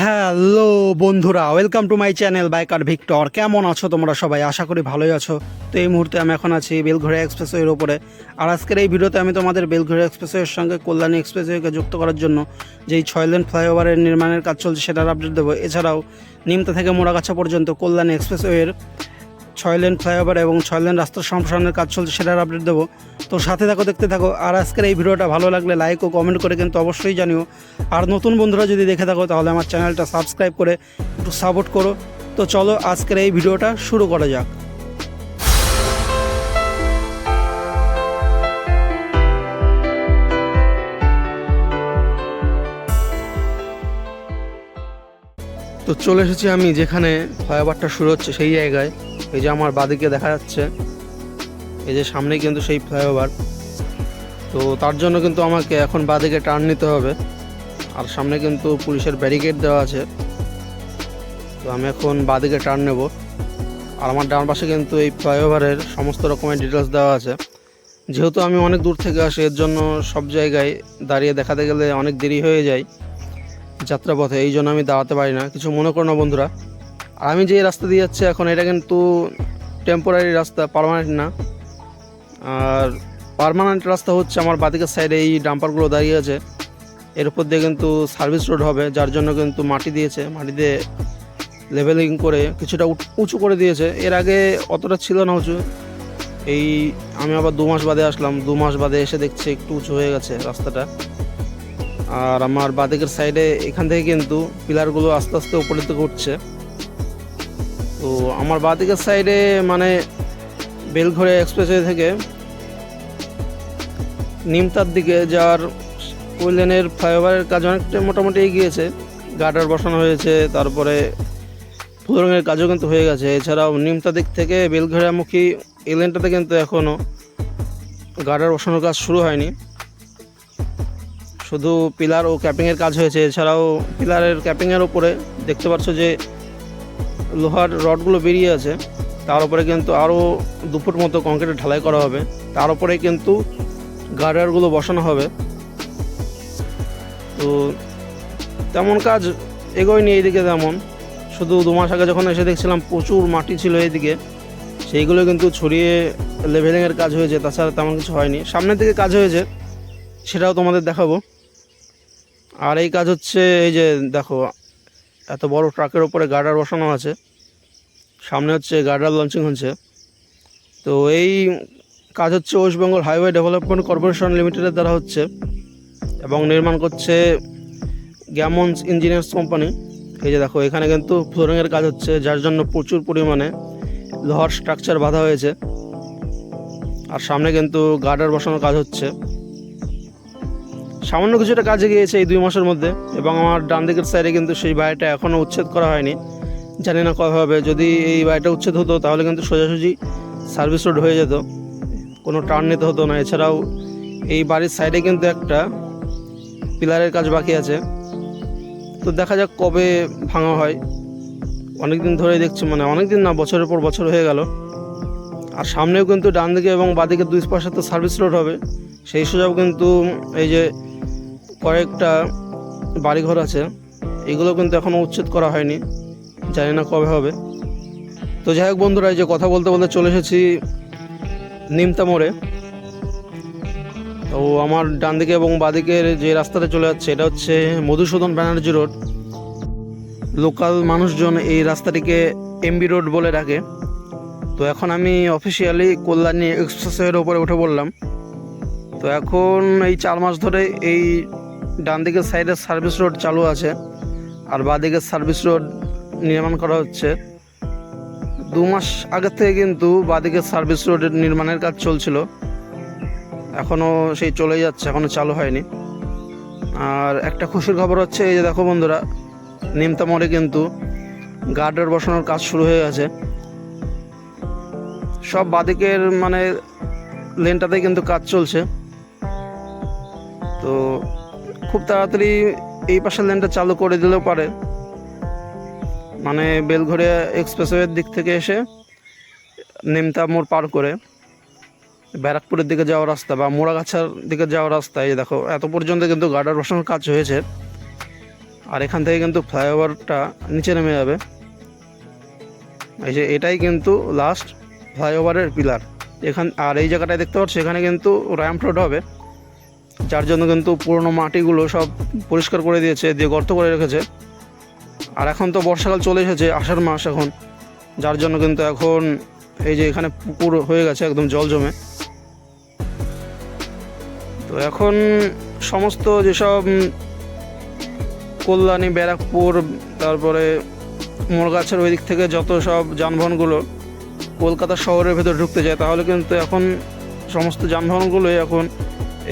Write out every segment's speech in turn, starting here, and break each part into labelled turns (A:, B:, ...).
A: Hello বন্ধুরা welcome to my channel biker Victor কেমন আছো তোমরা সবাই? আশা করি ভালোই আছো। তো এই মুহূর্তে আমি এখন আছি বেলঘড়িয়া এক্সপ্রেসওয়ের ওপরে আর আজকের এই ভিডিওতে আমি তোমাদের বেলঘড়িয়া এক্সপ্রেসওয়ের সঙ্গে কল্যাণী এক্সপ্রেসওয়েকে যুক্ত করার জন্য যেই ছয় লেন ফ্লাইওভারের নির্মাণের কাজ চলছে সেটার আপডেট দেবো। এছাড়াও নিমতা থেকে মোড়াগাছা পর্যন্ত কল্যাণী এক্সপ্রেসওয়ের ছয় লেন ফ্লাইওভার এবং ছয় লেন রাস্তার সম্প্রসারণের কাজ চলছে সেটার আপডেট দেবো। তো সাথে থাকো, দেখতে থাকো। আর আজকের এই ভিডিওটা ভালো লাগলে লাইক ও কমেন্ট করে কিন্তু অবশ্যই জানিও। আর নতুন বন্ধুরা যদি দেখে থাকো, তাহলে আমার চ্যানেলটা সাবস্ক্রাইব করে একটু সাপোর্ট করো। তো চলো, আজকের এই ভিডিওটা শুরু করা যাক। তো চলে এসেছি আমি যেখানে ফ্লাইওভারটা শুরু হচ্ছে সেই জায়গায়। এই যে আমার বাদিকে দেখা যাচ্ছে, এই যে সামনে কিন্তু সেই ফ্লাইওভার তো তার জন্য কিন্তু আমাকে এখন বাদিকে টার্ন নিতে হবে। আর সামনে কিন্তু পুলিশের ব্যারিকেড দেওয়া আছে। তো আমি এখন বাদিকে টার্ন নেব। আর আমার ডান পাশে কিন্তু এই ফ্লাইওভারের সমস্ত রকমের ডিটেলস দেওয়া আছে। যেহেতু আমি অনেক দূর থেকে আসি, এর জন্য সব জায়গায় দাঁড়িয়ে দেখাতে গেলে অনেক দেরি হয়ে যায় যাত্রাপথে। এই জন্য আমি দাঁড়াতে পারি না। কিছু মনে করো না বন্ধুরা। আমি যে রাস্তা দিয়ে যাচ্ছি এখন, এটা কিন্তু টেম্পোরারি রাস্তা পারমানেন্ট না। আর পার্মানেন্ট রাস্তা হচ্ছে আমার বাদিকের সাইডে এই ডাম্পারগুলো দাঁড়িয়ে আছে। এর উপর দিয়ে কিন্তু সার্ভিস রোড হবে, যার জন্য কিন্তু মাটি দিয়েছে। মাটি দিয়ে লেভেলিং করে কিছুটা উঁচু করে দিয়েছে। এর আগে অতটা ছিল না উঁচু। এই আমি আবার দু মাস বাদে আসলাম। দু মাস বাদে এসে দেখছি একটু উঁচু হয়ে গেছে রাস্তাটা। আর আমার বাদিকের সাইডে এখান থেকে কিন্তু পিলারগুলো আস্তে আস্তে উপরের দিকে উঠছে। তো আমার বাদিকের সাইডে মানে বেলঘরে এক্সপ্রেসওয়ে থেকে নিমতার দিকে যাওয়ার ওই লেনের ফ্লাইওভারের কাজ অনেকটা মোটামুটি এগিয়েছে গার্ডার বসানো হয়েছে, তারপরে ফুলরঙের কাজও কিন্তু হয়ে গেছে। এছাড়াও নিমতা দিক থেকে বেলঘরিয়ামুখী এই লেনটাতে কিন্তু এখনও গার্ডার বসানোর কাজ শুরু হয়নি। শুধু পিলার ও ক্যাপিংয়ের কাজ হয়েছে। এছাড়াও পিলারের ক্যাপিংয়ের উপরে দেখতে পাচ্ছ যে লোহার রডগুলো বেরিয়ে আছে। তার উপরে কিন্তু আরও দু ফুট মতো কংক্রিটের ঢালাই করা হবে। তার উপরে কিন্তু গার্ডারগুলো বসানো হবে। তো তেমন কাজ এগোয়নি এইদিকে তেমন। শুধু দু মাস আগে যখন এসে দেখছিলাম প্রচুর মাটি ছিল এইদিকে, সেইগুলো কিন্তু ছড়িয়ে লেভেলিংয়ের কাজ হয়েছে, তাছাড়া তেমন কিছু হয়নি। সামনের দিকে কাজ হয়েছে, সেটাও তোমাদের দেখাবো। আর এই কাজ হচ্ছে, এই যে দেখো এত বড় ট্রাকের ওপরে গার্ডার বসানো আছে। সামনে হচ্ছে গার্ডার লঞ্চিং হচ্ছে। তো এই কাজ হচ্ছে West Bengal highway development corporation লিমিটেডের দ্বারা হচ্ছে এবং নির্মাণ করছে গ্যামন্স ইঞ্জিনিয়ার্স কোম্পানি এই যে দেখো, এখানে কিন্তু ফ্লোরিংয়ের কাজ হচ্ছে, যার জন্য প্রচুর পরিমাণে লোহার স্ট্রাকচার বাঁধা হয়েছে। আর সামনে কিন্তু গার্ডার বসানোর কাজ হচ্ছে। সামান্য কিছুটা কাজে গিয়েছে এই দুই মাসের মধ্যে এবং আমার ডান দিকের সাইডে কিন্তু সেই বাড়িটা এখনও উচ্ছেদ করা হয়নি। জানি না কবে হবে। যদি এই বাড়িটা উচ্ছেদ হতো, তাহলে কিন্তু সোজাসুজি সার্ভিস রোড হয়ে যেত। কোনো টার্ন নিতে হতো না। এছাড়াও এই বাড়ির সাইডে কিন্তু একটা পিলারের কাজ বাকি আছে। তো দেখা যাক কবে ভাঙা হয়। অনেক দিন ধরেই দেখছি মানে অনেক দিন না, বছরের পর বছর হয়ে গেল। আর সামনেও কিন্তু ডান দিকে এবং বাদিকে দুই পাশে তো সার্ভিস রোড হবে। সেই সুযোগ কিন্তু এই যে কয়েকটা বাড়িঘর আছে, এগুলো কিন্তু এখনও উচ্ছেদ করা হয়নি, জানি না কবে হবে। তো যাই হোক বন্ধুরা, এই যে কথা বলতে বলতে চলে এসেছি নিমতা মোড়ে। তো আমার ডান দিকে এবং বাদিকের যে রাস্তাটা চলে যাচ্ছে, এটা হচ্ছে মধুসূদন ব্যানার্জি রোড। লোকাল মানুষজন এই রাস্তাটিকে এমবি রোড বলে ডাকে। তো এখন আমি অফিসিয়ালি কল্যাণী এক্সপ্রেসওয়ের ওপরে উঠে পড়লাম। তো এখন এই চার মাস ধরে এই ডান দিকের সাইডে সার্ভিস রোড চালু আছে আর বাঁ দিকের সার্ভিস রোড নির্মাণ করা হচ্ছে। দু মাস আগের থেকে কিন্তু বাদিকের সার্ভিস রোডের নির্মাণের কাজ চলছিল। এখনও সেই চলে যাচ্ছে, এখনও চালু হয়নি। আর একটা খুশির খবর হচ্ছে, এই যে দেখো বন্ধুরা, নিমতা মোড়ে কিন্তু গার্ডার বসানোর কাজ শুরু হয়ে গেছে। সব বাদিকের মানে লেনটাতে কিন্তু কাজ চলছে। তো খুব তাড়াতাড়ি এই পাশের লেনটা চালু করে দিলেও পারে। মানে বেলঘরিয়া এক্সপ্রেসওয়ের দিক থেকে এসে নিমতা মোড় পার করে ব্যারাকপুরের দিকে যাওয়ার রাস্তা বা মোড়াগাছার দিকে যাওয়ার রাস্তা, এই দেখো, এত পর্যন্ত কিন্তু গার্ডার বসানোর কাজ হয়েছে। আর এখান থেকে কিন্তু ফ্লাইওভারটা নিচে নেমে যাবে। এই যে এটাই কিন্তু লাস্ট ফ্লাইওভারের পিলার এখান আর এই জায়গাটায় দেখতে পাচ্ছ, এখানে কিন্তু র্যাম্প রোড হবে। যার জন্য কিন্তু পুরনো মাটিগুলো সব পরিষ্কার করে দিয়েছে, দিয়ে গর্ত করে রেখেছে। আর এখন তো বর্ষাকাল চলে এসেছে, আষাঢ় মাস এখন। যার জন্য কিন্তু এখন এই যে এখানে পুকুর হয়ে গেছে, একদম জল জমে। তো এখন সমস্ত যেসব কল্যাণী, ব্যারাকপুর, তারপরে মোরগাছের ওই দিক থেকে যত সব যানবাহনগুলো কলকাতা শহরের ভেতর ঢুকতে যায়, তাহলে কিন্তু এখন সমস্ত যানবাহনগুলোই এখন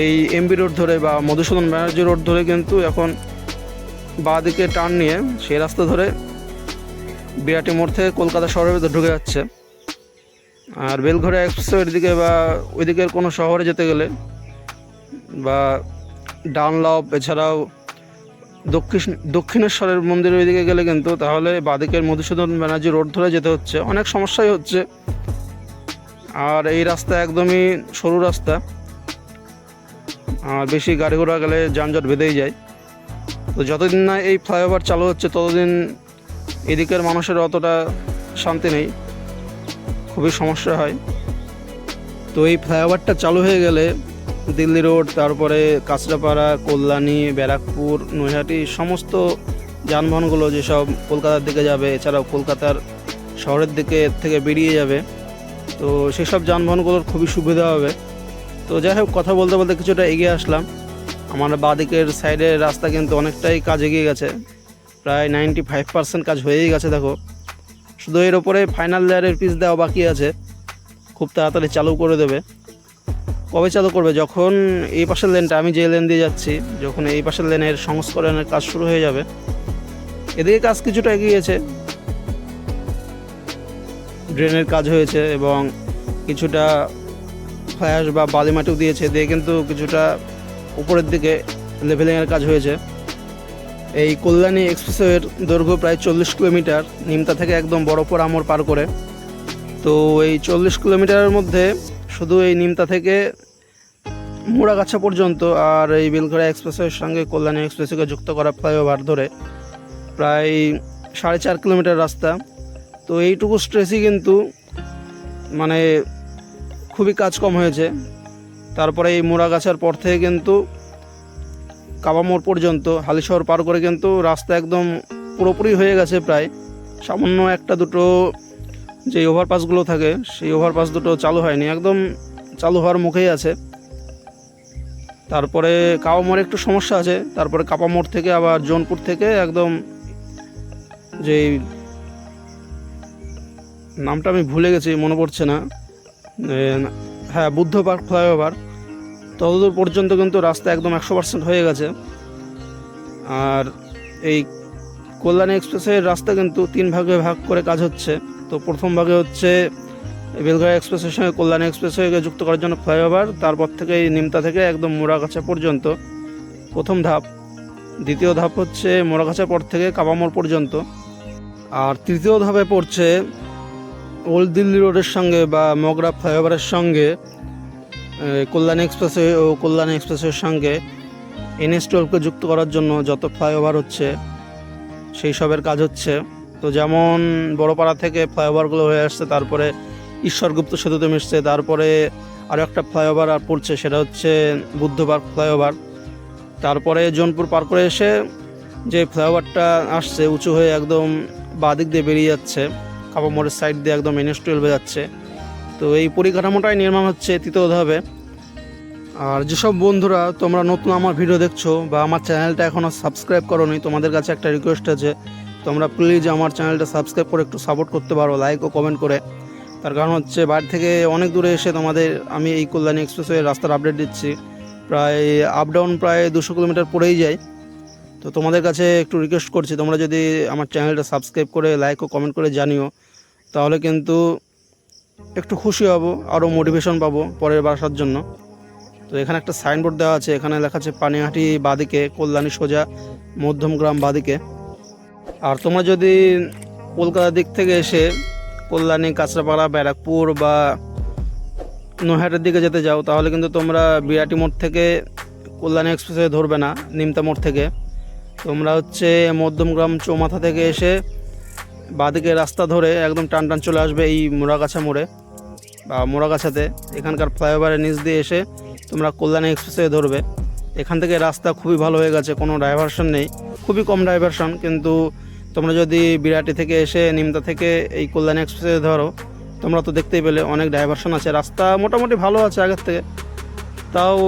A: এই এমবি রোড ধরে বা মধুসূদন ব্যানার্জি রোড ধরে কিন্তু এখন বাঁ দিকে টার্ন নিয়ে সেই রাস্তা ধরে বিরাটি মোড় থেকে কলকাতা শহরের ভিতরে ঢুকে যাচ্ছে। আর বেলঘরে এক্সপ্রেসওয়ের দিকে বা ওইদিকের কোনো শহরে যেতে গেলে বা ডানলপ এছাড়াও দক্ষিণ, দক্ষিণেশ্বরের মন্দিরের ওইদিকে গেলে কিন্তু তাহলে বাদিকের মধুসূদন ব্যানার্জি রোড ধরে যেতে হচ্ছে। অনেক সমস্যাই হচ্ছে। আর এই রাস্তা একদমই সরু রাস্তা। আর বেশি গাড়ি ঘোড়া গেলে যানজট বেঁধেই যায়। তো যতদিন না এই ফ্লাইওভার চালু হচ্ছে, ততদিন এদিকের মানুষের অতটা শান্তি নেই। খুবই সমস্যা হয়। তো এই ফ্লাইওভারটা চালু হয়ে গেলে দিল্লি রোড, তারপরে কাঁচরাপাড়া, কল্যাণী, ব্যারাকপুর, নৈহাটি, সমস্ত যানবাহনগুলো যেসব কলকাতার দিকে যাবে, এছাড়াও কলকাতার শহরের দিকে থেকে বেরিয়ে যাবে। তো সেসব যানবাহনগুলোর খুবই সুবিধা হবে। তো যাই হোক, কথা বলতে বলতে কিছুটা এগিয়ে আসলাম। আমার বাদিকের সাইডের রাস্তা কিন্তু অনেকটাই কাজ এগিয়ে গেছে। প্রায় নাইনটি ফাইভ পার্সেন্ট কাজ হয়েই গেছে, দেখো। শুধু এর ওপরে ফাইনাল লেয়ারের পিস দেওয়া বাকি আছে। খুব তাড়াতাড়ি চালু করে দেবে। কবে চালু করবে? যখন এই পাশের লেনটা আমি যে লেন দিয়ে যাচ্ছি, যখন এই পাশের লেনের সংস্করণের কাজ শুরু হয়ে যাবে, এদিকে কাজ কিছুটা এগিয়েছে ড্রেনের কাজ হয়েছে এবং কিছুটা ফ্ল্যাশ বা বালি মাটিও দিয়েছে, দিয়ে কিন্তু কিছুটা উপরের দিকে লেভেলিংয়ের কাজ হয়েছে। এই কল্যাণী এক্সপ্রেসওয়ের দৈর্ঘ্য প্রায় চল্লিশ কিলোমিটার, নিমতা থেকে একদম বড়পুর আমর পার করে। তো এই চল্লিশ কিলোমিটারের মধ্যে শুধু এই নিমতা থেকে মুড়াগাছা পর্যন্ত আর এই বেলঘড়া এক্সপ্রেসওয়ের সঙ্গে কল্যাণী এক্সপ্রেসওয়েকে যুক্ত করা ফ্লাইওভার ধরে প্রায় সাড়ে চার কিলোমিটার রাস্তা। তো এইটুকু স্ট্রেসই কিন্তু মানে খুবই কাজ কম হয়েছে। তারপরে এই মোড়াগাছার পর থেকে কিন্তু কাবামোড় পর্যন্ত, হালিশহর পার করে কিন্তু রাস্তা একদম পুরোপুরি হয়ে গেছে প্রায়। সামান্য একটা দুটো যে ওভারপাসগুলো থাকে, সেই ওভারপাস দুটো চালু হয়নি। একদম চালু হওয়ার মুখেই আছে। তারপরে কাবামোড়ে একটু সমস্যা আছে। তারপরে কাপামোড় থেকে আবার জোনপুর থেকে একদম যে নামটা আমি ভুলে গেছি, মনে পড়ছে না। হ্যাঁ বুদ্ধ পার্ক, ফ্লাইওভার ততদূর পর্যন্ত কিন্তু রাস্তা একদম একশো পার্সেন্ট হয়ে গেছে। আর এই কল্যাণী এক্সপ্রেসের রাস্তা কিন্তু তিন ভাগে ভাগ করে কাজ হচ্ছে। তো প্রথম ভাগে হচ্ছে বেলঘড়া এক্সপ্রেসের সঙ্গে কল্যাণী এক্সপ্রেসওয়েকে যুক্ত করার জন্য ফ্লাইওভার তারপর থেকে এই নিমতা থেকে একদম মোড়াগাছা পর্যন্ত। প্রথম ধাপ। দ্বিতীয় ধাপ হচ্ছে মোড়াগাছা পর থেকে কাবামোড় পর্যন্ত। আর তৃতীয় ধাপে পড়ছে ওল্ড দিল্লি রোডের সঙ্গে বা মগরা ফ্লাইওভারের সঙ্গে কল্যাণ এক্সপ্রেসওয়ে ও কল্যাণ এক্সপ্রেসের সঙ্গে এনএস টুয়েলভকে যুক্ত করার জন্য যত ফ্লাইওভার হচ্ছে, সেই সবের কাজ হচ্ছে। তো যেমন বড়পাড়া থেকে ফ্লাইওভারগুলো হয়ে আসছে, তারপরে ঈশ্বরগুপ্ত সেতুতে মিশছে, তারপরে আরও একটা ফ্লাইওভার আর পড়ছে, সেটা হচ্ছে বুদ্ধ পার্ক ফ্লাইওভার। তারপরে জোনপুর পার করে এসে যে ফ্লাইওভারটা আসছে, উঁচু হয়ে একদম বাদিক দিয়ে বেরিয়ে যাচ্ছে। কাপা মোড়ের সাইড দিয়ে একদম এনএস টুয়েলভে যাচ্ছে। তো এই পরিকাঠামোটাই নির্মাণ হচ্ছে তৃতীয় ধাপে আর যেসব বন্ধুরা তোমরা নতুন আমার ভিডিও দেখছ বা আমার চ্যানেলটা এখনও সাবস্ক্রাইব করোনি, তোমাদের কাছে একটা রিকোয়েস্ট আছে, তোমরা প্লিজ আমার চ্যানেলটা সাবস্ক্রাইব করে একটু সাপোর্ট করতে পারো লাইক ও কমেন্ট করে। তার কারণ হচ্ছে বাড়ি থেকে অনেক দূরে এসে তোমাদের, আমি এই কল্যাণী এক্সপ্রেসওয়ে রাস্তার আপডেট দিচ্ছি। প্রায় আপ ডাউন প্রায় দুশো কিলোমিটার পরেই যায় তো তোমাদের কাছে একটু রিকোয়েস্ট করছি, তোমরা যদি আমার চ্যানেলটা সাবস্ক্রাইব করে লাইক ও কমেন্ট করে জানিও। তাহলে কিন্তু একটু খুশি হব আরও মোটিভেশন পাবো পরের বার আসার জন্য। তো এখানে একটা সাইনবোর্ড দেওয়া আছে, এখানে লেখা আছে, পানিহাটি বাদিকে, কল্যাণী সোজা মধ্যমগ্রাম বাদিকে। আর তোমরা যদি কলকাতার দিক থেকে এসে কল্যাণী, কাঁচরাপাড়া, ব্যারাকপুর বা নৈহাটের দিকে যেতে যাও, তাহলে কিন্তু তোমরা বিরাটি মোড় থেকে কল্যাণী এক্সপ্রেসে ধরবে না, নিমতা মোড় থেকে। তোমরা হচ্ছে মধ্যমগ্রাম চৌমাথা থেকে এসে বাদিকে রাস্তা ধরে একদম টান টান চলে আসবে এই মোড়াগাছা মোড়ে, বা মোড়াগাছাতে। এখানকার ফ্লাইওভারের নিচ দিয়ে এসে তোমরা কল্যাণী এক্সপ্রেসে ধরবে। এখান থেকে রাস্তা খুবই ভালো হয়ে গেছে, কোনো ডাইভারশন নেই। খুবই কম ডাইভারশন কিন্তু তোমরা যদি বিরাটি থেকে এসে নিমতা থেকে এই কল্যাণী এক্সপ্রেসে ধরো, তোমরা তো দেখতেই পেলে অনেক ডাইভারশন আছে। রাস্তা মোটামুটি ভালো আছে আগের থেকে। তাও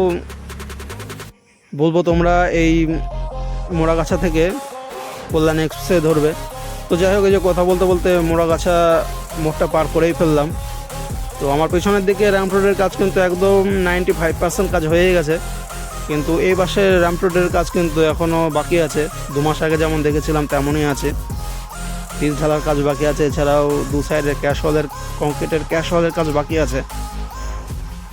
A: বলব তোমরা এই মোড়াগাছা থেকে কল্যাণী এক্সপ্রেসে ধরবে। তো যাই হোক, এই যে কথা বলতে বলতে মোড়াগাছা মোড়টা পার করেই ফেললাম। তো আমার পেছনের দিকে র্যাম্প রোডের কাজ কিন্তু একদম নাইনটি ফাইভ পার্সেন্ট কাজ হয়ে গেছে। কিন্তু এই পাশে র্যাম্প রোডের কাজ কিন্তু এখনও বাকি আছে। দু মাস আগে যেমন দেখেছিলাম, তেমনই আছে। পিচ ঢালার কাজ বাকি আছে, এছাড়াও দু সাইডের ক্যাশ হলের কংক্রিটের ক্যাশ হলের কাজ বাকি আছে।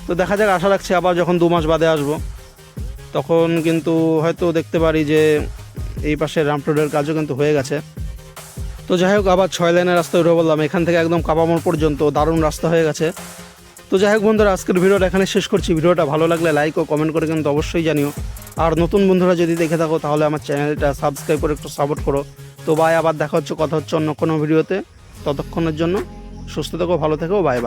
A: তো দেখা যাক, আশা রাখছি আবার যখন দু মাস বাদে আসব। তখন কিন্তু হয়তো দেখতে পারি যে এই পাশে র্যাম্প রোডের কাজও কিন্তু হয়ে গেছে। তো যাই হোক, আবার ছয় লাইনের রাস্তা উঠে বললাম এখান থেকে একদম কাপামোড় পর্যন্ত দারুণ রাস্তা হয়ে গেছে। তো যাই হোক বন্ধুরা, আজকের ভিডিওটা এখানে শেষ করছি। ভিডিওটা ভালো লাগলে লাইক ও কমেন্ট করে কিন্তু অবশ্যই জানিও। আর নতুন বন্ধুরা যদি দেখে থাকো, তাহলে আমার চ্যানেলটা সাবস্ক্রাইব করে একটু সাপোর্ট করো। তো বাই আবার দেখা হচ্ছে, কথা হচ্ছে অন্য কোনো ভিডিওতে। ততক্ষণের জন্য সুস্থ থেকো, ভালো থেকো বাই বাই